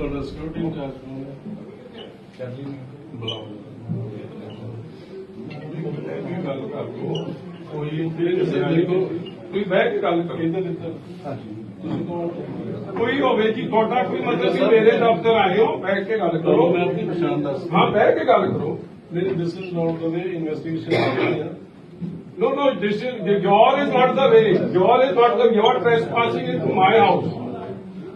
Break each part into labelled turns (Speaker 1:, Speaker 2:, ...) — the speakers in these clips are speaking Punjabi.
Speaker 1: ਤੁਹਾਡਾ ਸਿਕਿਉਰਿਟੀ ਇੰਚਾਰਜ ਕੌਣ ਹੈ ਚਾਰਲੀ ਬੁਲਾਓ
Speaker 2: ਵੀ ਗੱਲ ਕਰ ਲਓ ਕੋਈ ਫਿਰ ਦੇਖੋ ਕੋਈ ਬਹਿ ਕੇ ਗੱਲ ਕਰੋ
Speaker 1: ਇੱਧਰ ਇੱਧਰ ਤੁਸੀਂ ਕੌਣ
Speaker 2: ਕੋਈ ਹੋਵੇ ਜੀ ਤੁਹਾਡਾ ਕੋਈ ਮਤਲਬ ਕਿ ਮੇਰੇ ਦਫ਼ਤਰ ਆਏ ਹੋ ਬੈਠ ਕੇ ਗੱਲ ਕਰੋ
Speaker 1: ਮੈਂ ਆਪਣੀ ਪਛਾਣ ਦੱਸ
Speaker 2: ਹਾਂ ਬਹਿ ਕੇ ਗੱਲ ਕਰੋ
Speaker 1: ਮੇਰੇ ਦਿਸ is not the way investigation ਹੋ ਰਹੀ ਹੈ
Speaker 2: No, no, this is, your is not the way. Your is not the, you are trespassing into my house.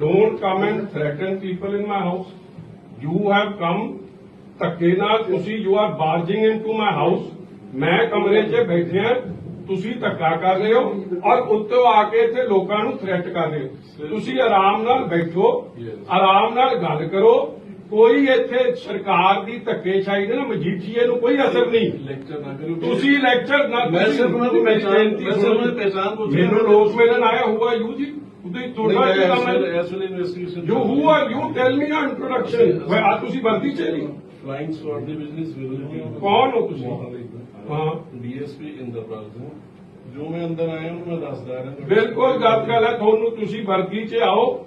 Speaker 2: don't come and threaten people in my house you have come ਧੱਕੇ ਨਾਲ ਤੁਸੀਂ you are barging into my house ਮੈਂ ਕਮਰੇ 'ਚ ਬੈਠਿਆ ਤੁਸੀਂ ਧੱਕਾ ਕਰ ਰਹੇ ਹੋ ਔਰ ਉੱਤੋਂ ਆ ਕੇ ਇੱਥੇ ਲੋਕਾਂ ਨੂੰ ਥ੍ਰੈਟ ਕਰ ਰਹੇ ਹੋ। ਤੁਸੀਂ ਆਰਾਮ ਨਾਲ ਬੈਠੋ ਆਰਾਮ ਨਾਲ ਗੱਲ ਕਰੋ ਕੋਈ ਇੱਥੇ ਸਰਕਾਰ ਦੀ ਧੱਕੇਸ਼ਾਹੀ ਦੇ ਨਾ ਮਜੀਠੀਏ ਨੂੰ ਕੋਈ ਅਸਰ ਨਹੀਂ।
Speaker 1: ਲੈਕਚਰ ਨਾ ਕਰੋ।
Speaker 2: ਤੁਸੀਂ ਲੈਕਚਰ ਨਾ
Speaker 1: ਮੈਂ ਸਿਰਫ ਉਹਨਾਂ ਦੀ
Speaker 2: ਬੇਨਤੀ
Speaker 1: ਮੈਂ ਸਿਰਫ। ਉਹਨਾਂ ਦੀ ਪਹਿਚਾਣ ਪੁੱਛ।
Speaker 2: ਮੈਨੂੰ ਲੋਕ ਮਿਲਣ ਆਇਆ ਹੁਆ ਯੂ ਜੀ ਉਹਦੇ ਤੁਹਾਡਾ ਕੀ ਕੰਮ ਹੈ।
Speaker 1: ਐਸ ਵੇਲੇ investigation
Speaker 2: you who are you tell me your introduction ਵੇ ਆ ਤੁਸੀਂ ਵਰਦੀ ਚ ਨਹੀਂ।
Speaker 1: ਫਲਾਈਂਗ ਸਵਾਰਡ ਦੀ ਬਿਜ਼ਨਸ ਵਿਲ
Speaker 2: ਕੌਣ ਹੋ ਤੁਸੀਂ? ਹਾਂ।
Speaker 1: ਡੀਐਸਪੀ ਇੰਦਰਪਾਲ ਸਿੰਘ। ਜੋ ਮੈਂ ਅੰਦਰ ਆਇਆ ਉਹਨੂੰ ਮੈਂ ਦੱਸਦਾ ਰਿਹਾ।
Speaker 2: ਬਿਲਕੁਲ ਗੱਲ ਗੱਲ ਹੈ ਤੁਹਾਨੂੰ ਤੁਸੀਂ ਵਰਦੀ ਚ ਆਓ।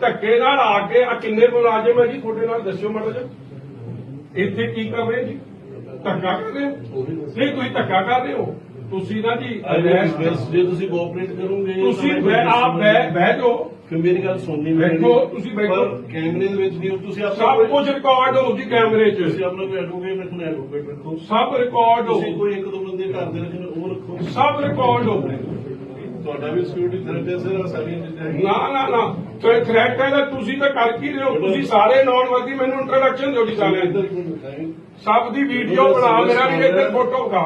Speaker 2: ਧੱਕੇ ਨਾਲ ਆ ਕੇ ਆ ਕਿੰਨੇ ਮੁਲਾਜ਼ਮ ਹੈ ਜੀ? ਤੁਹਾਡੇ ਨਾਲ ਦੱਸਿਓ ਮਾੜਾ ਜਿਹਾ। ਇੱਥੇ ਕੀ ਕਰ ਰਹੇ ਜੀ? ਧੱਕਾ ਕਰ ਰਹੇ ਹੋ? ਨਹੀਂ ਤੁਸੀਂ ਧੱਕਾ ਕਰ ਰਹੇ ਹੋ? ਤੁਸੀਂ ਨਾ ਜੀ
Speaker 1: ਜੇ ਤੁਸੀਂ ਕੋਆਪਰੇਟ ਕਰੋਗੇ
Speaker 2: ਤੁਸੀਂ ਬਹਿ ਆਪ ਬਹਿ ਬਹਿ ਜਾਓ।
Speaker 1: ਫਿਰ ਮੇਰੀ ਗੱਲ ਸੁਣਨੀ
Speaker 2: ਬੈਠੋ, ਤੁਸੀਂ ਬੈਠੋ।
Speaker 1: ਕੈਮਰੇ ਦੇ ਵਿੱਚ ਨਹੀਂ ਤੁਸੀਂ
Speaker 2: ਸਭ
Speaker 1: ਆਪਣਾ
Speaker 2: ਕੁਝ ਰਿਕਾਰਡ ਹੋ ਜੀ ਕੈਮਰੇ 'ਚ।
Speaker 1: ਤੁਸੀਂ ਆਪਣਾ ਐਡਵੋਕੇਟ ਰੱਖਣਾ ਐਡਵੋਕੇਟ ਰੱਖੋ।
Speaker 2: ਸਭ ਰਿਕਾਰਡ ਹੋ।
Speaker 1: ਤੁਸੀਂ ਕੋਈ ਇੱਕ ਦੋ ਬੰਦੇ ਘਰ ਦੇ ਰੱਖਣੇ ਉਹ ਰੱਖੋ।
Speaker 2: ਸਭ ਰਿਕਾਰਡ ਹੋ।
Speaker 1: ਤੁਹਾਡਾ ਵੀ ਸਿਕਿਉਰਿਟੀ ਥ੍ਰੈਟ ਹੈ ਸਾਰੀਆਂ ਚੀਜ਼ਾਂ।
Speaker 2: ਨਾ ਨਾ ਨਾ। ਤੇ ਥ੍ਰੈਟ ਹੈ ਤਾਂ ਤੁਸੀਂ ਤਾਂ ਕਰ ਕੀ ਰਹੇ ਹੋ? ਤੁਸੀਂ ਸਾਰੇ ਨੌਨ ਵਰਦੀ ਮੈਨੂੰ ਇੰਟਰੋਡਕਸ਼ਨ ਦਿਓ ਜੀ ਸਾਰਿਆਂ। ਸਭ ਦੀ ਵੀਡੀਓ ਬਣਾ ਮੇਰਾ ਵੀ ਇੱਧਰ ਫੋਟੋ ਖਾ।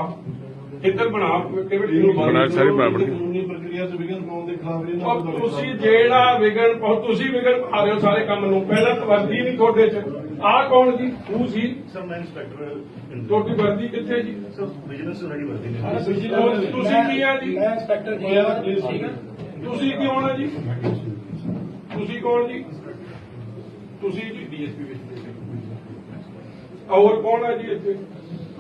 Speaker 2: ਇੱਧਰ ਬਣਾ ਕਿਵੇਂ
Speaker 3: ਬਣਾ ਸਾਰੀ ਬਣਾ ਬਣਾ।
Speaker 1: ਕਾਨੂੰਨੀ ਪ੍ਰਕਿਰਿਆ 'ਚ ਵਿਘਨ ਪਾਉਣ ਦੇ ਖਿਲਾਫ ਇਹਨਾਂ
Speaker 2: ਔਰ
Speaker 1: ਨੂੰ
Speaker 2: ਤੁਸੀਂ ਜਿਹੜਾ ਵਿਗਣ ਤੁਸੀਂ ਵਿਗਣ ਪਾ ਰਹੇ ਹੋ ਸਾਰੇ ਕੰਮ ਨੂੰ। ਪਹਿਲਾਂ ਤਾਂ ਵਰਦੀ ਨਹੀਂ ਤੁਹਾਡੇ 'ਚ। ਆਹ ਕੌਣ ਜੀ? ਤੂੰ ਸੀ?
Speaker 4: ਸਰ ਮੈਂ ਇੰਸਪੈਕਟਰ
Speaker 2: ਤੁਹਾਡੀ ਵਰਦੀ ਕਿੱਥੇ ਜੀ?
Speaker 4: ਸਰ ਬਿਜ਼ਨਸ ਰੈਡੀ ਵਰਦੀ ਨੇ
Speaker 2: ਤੁਸੀਂ ਕੀ ਆ ਜੀ?
Speaker 5: ਮੈਂ ਇੰਸਪੈਕਟਰ ਜੀ।
Speaker 2: ਠੀਕ ਹੈ ਤੁਸੀਂ ਕੌਣ ਹੈ ਜੀ? ਤੁਸੀਂ ਕੌਣ ਜੀ? ਤੁਸੀਂ ਜੀ ਡੀਐਸਪੀ ਵਿੱਚ ਹੋਰ ਕੌਣ ਹੈ ਜੀ ਇੱਥੇ?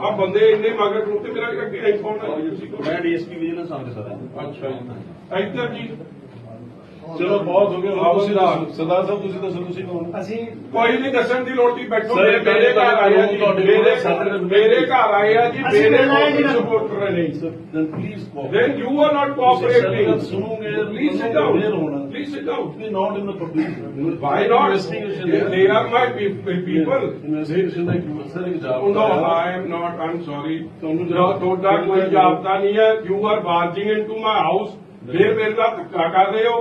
Speaker 2: ਆ ਬੰਦੇ ਇੰਨੇ ਮਗਰ ਨੂੰ ਤੇ ਮੇਰਾ ਕੌਣ ਹੈ ਜੀ? ਤੁਸੀਂ?
Speaker 4: ਮੈਂ ਡੀਐਸਪੀ ਵਿਜੀਲੈਂਸ ਆਫਿਸਰ ਹਾਂ
Speaker 2: ਅੱਛਾ ਜੀ। ਇੱਧਰ ਜੀ।
Speaker 1: ਚਲੋ ਬਹੁਤ ਹੋ ਗਿਆ
Speaker 2: ਆਓ
Speaker 1: ਤੁਸੀਂ
Speaker 2: ਸਰਦਾਰ।
Speaker 1: ਸਾਹਿਬ ਤੁਸੀਂ ਦੱਸੋ ਤੁਸੀਂ ਕੌਣ
Speaker 5: ਅਸੀਂ
Speaker 2: ਕੋਈ ਨਹੀਂ ਦੱਸਣ ਦੀ ਲੋੜ ਨਹੀਂ ਬੈਠੋ
Speaker 1: ਸਰ,
Speaker 2: ਮੇਰੇ ਘਰ ਆਏ ਆ ਜੀ
Speaker 1: ਤੁਹਾਡੇ
Speaker 2: ਮੇਰੇ
Speaker 1: ਸਾਡੇ-
Speaker 2: ਮੇਰੇ ਘਰ ਆਏ ਆ ਜੀ
Speaker 5: ਅਸੀਂ
Speaker 2: ਮੇਰੇ
Speaker 5: ਮਿਲਣਾ ਹੈ ਜੀ ਨਾ।
Speaker 2: ਸਪੋਰਟਰ ਨੇ
Speaker 1: then please cooperate.
Speaker 2: then you are not
Speaker 1: ਤੁਸੀਂ ਗੱਲ
Speaker 2: cooperating
Speaker 1: ਸੁਣੋਗੇ
Speaker 2: please sit down
Speaker 1: clear ਹੋਣਾ
Speaker 2: please sit down
Speaker 1: Be not in the public.
Speaker 2: why not
Speaker 1: Investigation
Speaker 2: they, they are my pe- pe- people
Speaker 1: Investigation ਦਾ ਇੱਕ ਸਰ ਇੱਕ
Speaker 2: Oh,
Speaker 1: job
Speaker 2: no, I am not. I'm sorry.
Speaker 1: ਤੁਹਾਨੂੰ
Speaker 2: ਜੋ ਤੁਹਾਡਾ ਕੋਈ ਜਾਬਤਾ ਨਹੀਂ ਹੈ you are barging into my house ਫਿਰ ਮੇਰੇ ਨਾਲ ਧੱਕਾ ਕਰ ਰਹੇ ਹੋ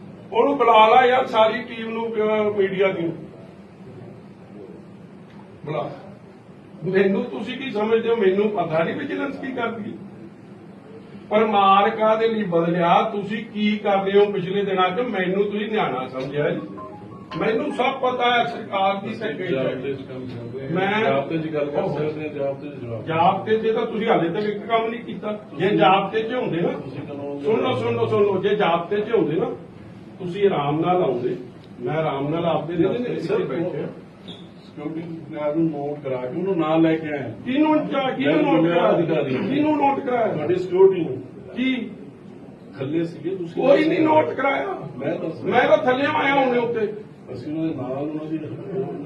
Speaker 2: ਉਹਨੂੰ ਬੁਲਾ ਲਾ ਯਾਰ ਸਾਰੀ ਟੀਮ ਨੂੰ ਮੀਡੀਆ ਦੀ ਬੁਲਾ। ਮੈਨੂੰ ਤੁਸੀਂ ਕੀ ਸਮਝਦੇ ਹੋ? ਮੈਨੂੰ ਪਤਾ ਨਹੀਂ ਵਿਜੀਲੈਂਸ ਕੀ ਕਰਦੀ। ਪਰ ਮਾਰ ਕਾਹਦੇ ਲਈ ਬਦਲਿਆ ਤੁਸੀਂ ਕੀ ਕਰਦੇ ਹੋ ਪਿਛਲੇ ਦਿਨਾਂ 'ਚ? ਮੈਨੂੰ ਤੁਸੀਂ ਨਿਆਣਾ ਸਮਝਿਆ ਜੀ। ਮੈਨੂੰ ਸਭ ਪਤਾ ਹੈ ਸਰਕਾਰ ਦੀ ਸੈਕਟਰੀ ਮੈਂ-
Speaker 1: ਜਾਬਤੇ ਦੀ ਗੱਲ ਕਰ ਸਕਦੇ ਹਾਂ ਜਾਬਤੇ ਦੇ ਜਵਾਬ।
Speaker 2: ਜਾਬਤੇ 'ਚ ਤਾਂ ਤੁਸੀਂ ਹਾਲੇ ਤੱਕ ਇੱਕ ਕੰਮ ਨਹੀਂ ਕੀਤਾ। ਜੇ ਜਾਬਤੇ 'ਚ ਹੁੰਦੇ ਨਾ। ਸੁਣ ਲਓ ਸੁਣ ਲਓ ਸੁਣ ਲਓ। ਜੇ ਜਾਬਤੇ 'ਚ ਹੁੰਦੇ ਨਾ ਤੁਸੀਂ ਆਰਾਮ ਨਾਲ ਆਉਂਦੇ। ਮੈਂ ਆਰਾਮ ਨਾਲ ਆਪਦੇ 'ਚ
Speaker 1: ਸਰ,
Speaker 2: ਬੈਠੇ ਹਾਂ।
Speaker 1: ਸਿਕਿਉਰਿਟੀ ਗਾਰਡ ਨੂੰ ਨੋਟ ਕਰਾ ਕੇ ਉਹਨੂੰ ਨਾਲ ਲੈ ਕੇ ਆਇਆ।
Speaker 2: ਕਿਹਨੂੰ ਚਾ ਕਿਹਨੂੰ ਨੋਟ ਕਰਾਇਆ?
Speaker 1: ਅਧਿਕਾਰੀ ਹਾਂ।
Speaker 2: ਕਿਹਨੂੰ ਨੋਟ ਕਰਾਇਆ?
Speaker 1: ਤੁਹਾਡੀ ਸਿਕਿਉਰਿਟੀ ਨੂੰ।
Speaker 2: ਕੀ?
Speaker 1: ਥੱਲੇ ਸੀਗੇ ਤੁਸੀਂ
Speaker 2: ਕੋਈ ਨਹੀਂ ਨੋਟ ਕਰਾਇਆ।
Speaker 1: ਮੈਂ ਦੱਸ
Speaker 2: ਮੈਂ ਤਾਂ ਥੱਲੇ ਆਇਆ ਹੁਣੇ ਉੱਤੇ
Speaker 1: ਅਸੀਂ ਉਹਨਾਂ ਦੇ ਨਾਲ ਉਹਨਾਂ ਦੀ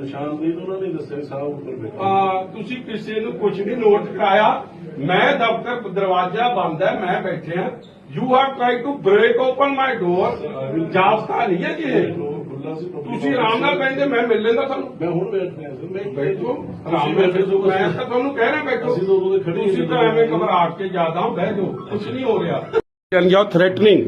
Speaker 1: ਨਿਸ਼ਾਨਦੇਹੀ ਤਾਂ ਉਹਨਾਂ ਨੇ ਦੱਸਿਆ ਸਾਹਿਬ ਉੱਪਰ ਬੈਠੇ।
Speaker 2: ਆ ਤੁਸੀਂ ਕਿਸੇ ਨੂੰ ਕੁਝ ਨਹੀਂ ਨੋਟ ਕਰਾਇਆ। ਮੈਂ ਦਫ਼ਤਰ ਦਰਵਾਜ਼ਾ ਬੰਦ ਹੈ ਮੈਂ ਬੈਠਿਆ you have try to break open my door ਜਾਬਤਾ ਨਹੀਂ ਹੈ ਜੀ ਤੁਸੀਂ ਆਰਾਮ ਨਾਲ ਕਹਿੰਦੇ ਮੈਂ ਮਿਲ ਲੈਂਦਾ ਤੁਹਾਨੂੰ।
Speaker 1: ਮੈਂ ਹੁਣ ਬੈਠ ਰਿਹਾ ਸਰ ਮੈਂ
Speaker 2: ਬੈਠੋ ਆਰਾਮ ਨਾਲ
Speaker 1: ਬੈਠੇ
Speaker 2: ਬੈਠੋ। ਮੈਂ ਤਾਂ ਤੁਹਾਨੂੰ ਕਹਿਣਾ ਬੈਠੋ।
Speaker 1: ਅਸੀਂ ਤਾਂ ਉਦੋਂ ਦੇ ਖੜੇ ਹੀ
Speaker 2: ਤੁਸੀਂ ਤਾਂ। ਐਵੇਂ ਘਬਰਾ ਕੇ ਜ਼ਿਆਦਾ ਬਹਿ ਜਾਓ। ਕੁਝ ਨਹੀਂ ਹੋ ਰਿਹਾ। And you're threatening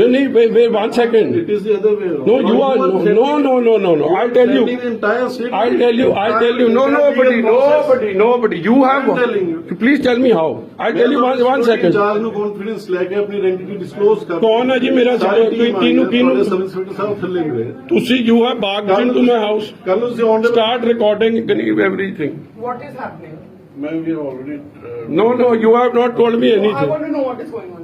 Speaker 2: you need wait, wait one second
Speaker 1: It is the other way around.
Speaker 2: no you are no no no no no no i'll tell you
Speaker 1: the entire city.
Speaker 2: I'll tell you, I'll tell you. No, nobody, nobody, nobody. You have.
Speaker 1: I'm telling you.
Speaker 2: Please tell me how. I'll tell you one, one second.
Speaker 1: ਚਾਰ ਨੂੰ ਕੰਫੀਡੈਂਸ ਲੈ ਕੇ ਆਪਣੀ ਆਇਡੈਂਟੀ ਡਿਸਕਲੋਜ਼ ਕਰ
Speaker 2: ਕੌਣ ਹੈ ਜੀ ਮੇਰਾ
Speaker 1: ਸਾਰੀ
Speaker 2: secretary?
Speaker 1: team ਆਈ
Speaker 2: ਕਿਹਨੂੰ-
Speaker 1: ਹੈ,
Speaker 2: ਕਿਹਨੂੰ-
Speaker 1: ਤੁਹਾਡੇ ਸਬ ਇੰਸਪੈਕਟਰ ਸਾਹਿਬ ਥੱਲੇ ਮਿਲੇ
Speaker 2: ਤੁਸੀਂ you have barged into my house.
Speaker 1: ਕੱਲ ਨੂੰ ਤੁਸੀਂ ਆਨ
Speaker 2: Start recording everything.
Speaker 3: What is happening?
Speaker 1: ਮੈਂ ਵੀ already
Speaker 2: No, no, you have not told me
Speaker 3: I
Speaker 2: anything.
Speaker 3: want to know what is going on.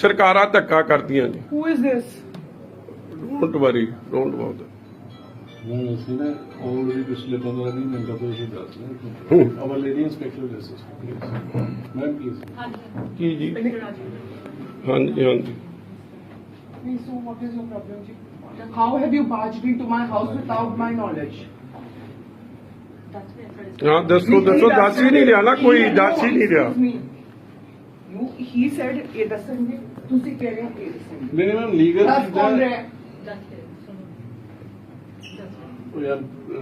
Speaker 2: ਸਰਕਾਰਾਂ ਧੱਕਾ ਕਰਦੀਆਂ ਨੇ
Speaker 3: Who is this?
Speaker 2: Don't worry don't ਬਾਉਟ
Speaker 1: ਨਹੀਂ ਅਸੀਂ ਨਾ ਆਲਰੇਡੀ ਪਿਛਲੇ 15 20 ਮਿੰਟਾਂ ਤੋਂ ਅਸੀਂ ਦੱਸ ਰਹੇ ਹਾਂ। Our lady inspector justice please ma'am please
Speaker 2: ਕੀ ਜੀ? ਹਾਂਜੀ ਹਾਂਜੀ।
Speaker 3: Please, so what is your problem, ji? How have you barged into my house without my knowledge?
Speaker 2: ਹਾਂ ਦੱਸੋ ਦੱਸੋ ਦੱਸ ਹੀ ਨਹੀਂ ਰਿਹਾ ਨਾ ਕੋਈ ਦੱਸ ਹੀ ਨਹੀਂ ਰਿਹਾ।
Speaker 3: Excuse me. ਇਹ ਦੱਸਣਗੇ ਤੁਸੀਂ ਕਹਿ ਰਹੇ ਹੋ ਇਹ ਦੱਸਣਗੇ
Speaker 1: ਨਹੀਂ ਮੈਮ ਲੀਗਲ
Speaker 3: ਦੱਸ ਕੌਣ ਰਿਹਾ ਹੈ?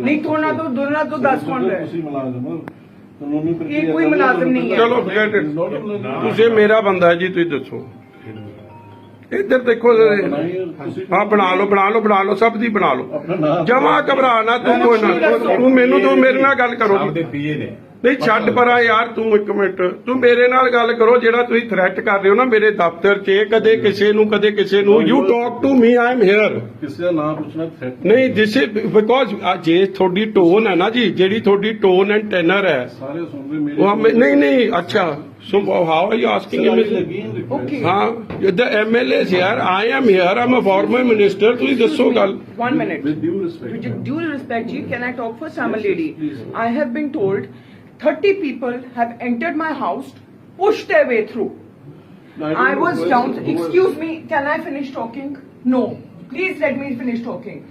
Speaker 3: ਨਹੀਂ ਥੋੜਾ ਤੋਂ ਦੋਨਾਂ ਤੋਂ ਦੱਸ ਕੌਣ ਰਿਹਾ?
Speaker 1: ਤੁਸੀਂ ਮੁਲਾਜ਼ਮ ਹੋ ਕਾਨੂੰਨੀ ਪ੍ਰਕਿਰਿਆ
Speaker 3: ਇਹ ਕੋਈ ਮੁਲਾਜ਼ਮ ਨਹੀਂ ਹੈ।
Speaker 2: ਚਲੋ forget it. ਤੁਸੀਂ ਮੇਰਾ ਬੰਦਾ ਹੈ ਜੀ ਤੁਸੀਂ ਦੱਸੋ ਇੱਧਰ ਦੇਖੋ ਹਾਂ ਬਣਾ ਲਓ ਬਣਾ ਲਓ ਬਣਾ ਲਓ ਸਭ ਦੀ ਬਣਾ ਲਓ। ਜਮਾ ਘਬਰਾ ਨਾ ਤੂੰ ਕੋਈ ਨਾ ਤੂੰ ਮੈਨੂੰ ਤੂੰ ਮੇਰੇ ਨਾਲ ਗੱਲ ਕਰੋ।
Speaker 4: ਦੇ ਪੀਏ ਨੇ।
Speaker 2: ਨਹੀਂ ਛੱਡ ਪਰਾਂ ਯਾਰ ਤੂੰ ਇੱਕ ਮਿੰਟ। ਤੂੰ ਮੇਰੇ ਨਾਲ ਗੱਲ ਕਰੋ ਜਿਹੜਾ ਤੁਸੀਂ ਥ੍ਰੈਟ ਕਰ ਰਹੇ ਹੋ ਨਾ ਮੇਰੇ ਦਫ਼ਤਰ 'ਚ ਕਦੇ ਕਿਸੇ ਨੂੰ ਕਦੇ ਕਿਸੇ ਨੂੰ you talk to me I am here
Speaker 1: ਕਿਸੇ ਦਾ ਨਾਮ ਪੁੱਛਣਾ ਥ੍ਰੈਟ
Speaker 2: ਨਹੀਂ ਦਿਸ ਇਜ਼ ਬਿਕੋਜ਼ ਜੇ ਤੁਹਾਡੀ ਟੋਨ ਹੈ ਨਾ ਜੀ ਜਿਹੜੀ ਤੁਹਾਡੀ ਟੋਨ ਐਂਡ ਟੈਨਰ ਹੈ
Speaker 1: ਸਾਰੇ ਸੁਣ ਰਹੇ ਮੇਰੇ
Speaker 2: ਉਹ ਨਹੀਂ ਨਹੀਂ ਅੱਛਾ। So how are you asking
Speaker 1: him?
Speaker 3: Okay.
Speaker 2: Huh? The MLA is here. I am here. I'm a former minister. Please, just so call.
Speaker 3: One minute.
Speaker 1: With due respect.
Speaker 3: With due respect, ji, can I talk first? I'm a lady. I have been told 30 people have entered my house, pushed their way through. I, was down. Excuse me. Can I finish talking? No. Please let me finish talking.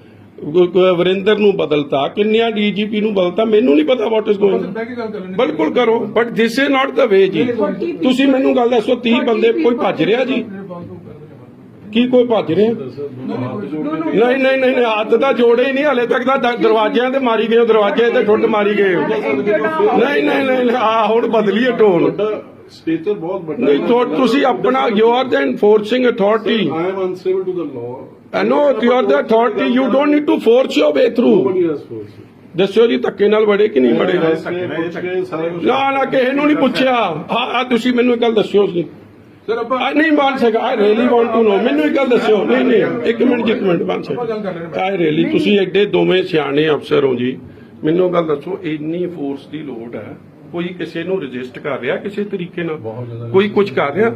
Speaker 2: Varinder ਨੂੰ ਬਦਲਤਾ ਕਿੰਨਿਆਂ ਡੀਜੀਪੀ ਨੂੰ ਬਦਲਤਾ ਮੈਨੂੰ ਨਹੀਂ ਪਤਾ ਵਾਟ ਇਜ਼ ਗੋਇੰਗ ਬਿਲਕੁਲ ਕਰੋ but this is not the way ਜੀ। ਤੁਸੀਂ ਮੈਨੂੰ ਗੱਲ ਦੱਸੋ 30 ਬੰਦੇ ਕੋਈ ਭੱਜ ਰਿਹਾ ਜੀ? ਕੀ ਕੋਈ ਭੱਜ ਰਿਹਾ? ਨਹੀਂ ਨਹੀਂ ਨਹੀਂ ਨਹੀਂ, ਹੱਥ ਤਾਂ ਜੋੜੇ ਹੀ ਨਹੀਂ ਹਲੇ ਤੱਕ ਤਾਂ ਦ- ਦਰਵਾਜ਼ਿਆਂ ਤੇ ਮਾਰੀ ਗਏ ਦਰਵਾਜ਼ੇ ਤੇ ਠੁੱਡ ਮਾਰੀ ਗਏ। ਨਹੀਂ ਨਹੀਂ ਨਹੀਂ ਆ ਹੁਣ ਬਦਲੀਏ ਟੋਨ
Speaker 1: ਸਟੇਚਰ ਬਹੁਤ ਵੱਡਾ
Speaker 2: ਨਹੀਂ ਤੁਹਾ- ਤੁਸੀਂ ਆਪਣਾ you are the enforcing authority
Speaker 1: the law.
Speaker 2: I know you are the authority. You don't need to force your way through.
Speaker 1: Nobody has forced you.
Speaker 2: ਦੱਸਿਓ ਜੀ ਧੱਕੇ ਨਾਲ ਵੜੇ ਕਿ ਨਹੀਂ ਵੜੇ? ਨਾ ਨਾ ਕਿਸੇ ਨੂੰ ਨਹੀਂ ਪੁੱਛਿਆ। ਆ ਤੁਸੀਂ ਮੈਨੂੰ ਇੱਕ ਗੱਲ ਦੱਸਿਓ ਸੀ
Speaker 1: ਸਰ ਆਪਾਂ
Speaker 2: ਨਹੀਂ ਮਾਨ ਸਕਾ I really want to know ਮੈਨੂੰ ਇੱਕ ਗੱਲ ਦੱਸਿਓ। ਨਹੀਂ ਨਹੀਂ ਇੱਕ ਮਿੰਟ ਜੀ, ਇੱਕ ਮਿੰਟ ਮਾਨ ਸਕਾ ਆਈ ਰੀਲੀ ਤੁਸੀਂ ਐਡੇ ਦੋਵੇਂ ਸਿਆਣੇ ਅਫਸਰ ਹੋ ਜੀ। ਮੈਨੂੰ ਗੱਲ ਦੱਸੋ ਇੰਨੀ ਫੋਰਸ ਦੀ ਲੋੜ ਹੈ। ਕੋਈ ਕਿਸੇ ਨੂੰ ਰਜਿਸਟ ਕਰ ਰਿਹਾ ਕਿਸੇ ਤਰੀਕੇ ਨਾਲ। ਕੋਈ ਕੁਝ ਕਰ ਰਿਹਾ।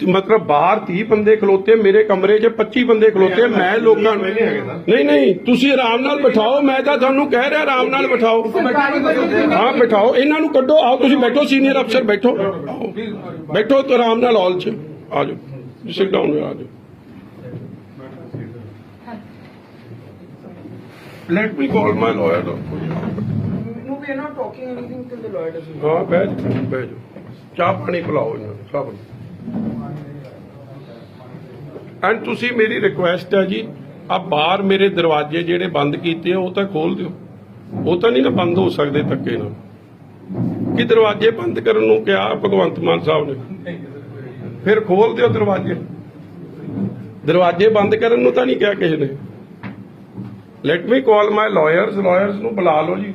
Speaker 2: ਤੇ ਮਤਲਬ ਬਾਹਰ 30 ਬੰਦੇ ਖਲੋਤੇ ਮੇਰੇ ਕਮਰੇ 'ਚ 25 ਬੰਦੇ ਖਲੋਤੇ ਮੈਂ ਲੋਕਾਂ ਨੂੰ। ਨਹੀਂ ਨਹੀਂ ਤੁਸੀਂ ਆਰਾਮ ਨਾਲ ਬਿਠਾਓ ਮੈਂ ਤਾਂ ਤੁਹਾਨੂੰ ਕਹਿ ਰਿਹਾ ਆਰਾਮ ਨਾਲ ਬਿਠਾਓ। ਹਾਂ ਬਿਠਾਓ ਇਹਨਾਂ ਨੂੰ ਕੱਢੋ ਆਓ ਤੁਸੀਂ ਬੈਠੋ ਸੀਨੀਅਰ ਅਫਸਰ ਬੈਠੋ। ਬੈਠੋ ਤੇ ਆਰਾਮ ਨਾਲ ਹਾਲ 'ਚ ਆ ਜਾਓ ਸਿਟ ਡਾਊਨ ਆ ਜਾਓ। Let me call my lawyer
Speaker 3: we are not talking anything till the lawyer doesn't.
Speaker 2: ਹਾਂ, ਬਹਿ ਜਾਓ ਬਹਿ ਜਾਓ। ਚਾਹ ਪਾਣੀ ਪਿਲਾਓ ਇਹਨਾਂ ਨੂੰ, ਸਭ ਨੂੰ। ਐਂਡ ਤੁਸੀਂ ਮੇਰੀ ਰਿਕੁਐਸਟ ਹੈ ਜੀ ਆ ਬਾਹਰ ਮੇਰੇ ਦਰਵਾਜ਼ੇ ਜਿਹੜੇ ਬੰਦ ਕੀਤੇ ਆ, ਉਹ ਤਾਂ ਖੋਲ ਦਿਓ। ਉਹ ਤਾਂ ਨਹੀਂ ਨਾ ਬੰਦ ਹੋ ਸਕਦੇ ਧੱਕੇ ਨਾਲ। ਕਿ ਦਰਵਾਜ਼ੇ ਬੰਦ ਕਰਨ ਨੂੰ ਕਿਹਾ ਭਗਵੰਤ ਮਾਨ ਸਾਹਿਬ ਨੇ? ਫਿਰ ਖੋਲ ਦਿਓ ਦਰਵਾਜ਼ੇ। ਦਰਵਾਜ਼ੇ ਬੰਦ ਕਰਨ ਨੂੰ ਤਾਂ ਨਹੀਂ ਕਿਹਾ ਕਿਸੇ ਨੇ। Let me call my lawyers lawyers ਨੂੰ ਬੁਲਾ ਲਓ ਜੀ।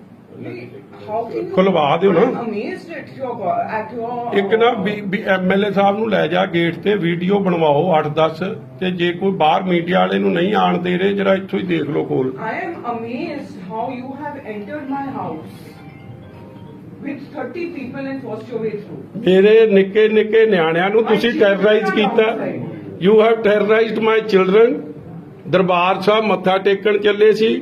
Speaker 2: ਖੁਲਵਾ ਦਿਓ ਨਾ। ਇੱਕ ਨਾ ਵੀ ਐਮਐਲਏ ਸਾਹਿਬ ਨੂੰ ਲੈ ਜਾ ਗੇਟ ਤੇ ਵੀਡੀਓ ਬਣਵਾਓ 8-10 ਤੇ ਜੇ ਕੋਈ ਬਾਹਰ ਮੀਡੀਆ ਵਾਲੇ ਨੂੰ ਨਹੀਂ ਆਣ ਦੇ ਰਹੇ ਜਰਾ ਇੱਥੋਂ ਹੀ ਦੇਖ ਲਓ ਕੋਲ ਮੇਰੇ ਨਿੱਕੇ ਨਿੱਕੇ ਨਿਆਣਿਆਂ ਨੂੰ ਤੁਸੀਂ ਟੈਰਰਾਈਜ਼ ਕੀਤਾ। You have terrorised my children Darbar Sahib ਮੱਥਾ ਟੇਕਣ ਚੱਲੇ ਸੀ।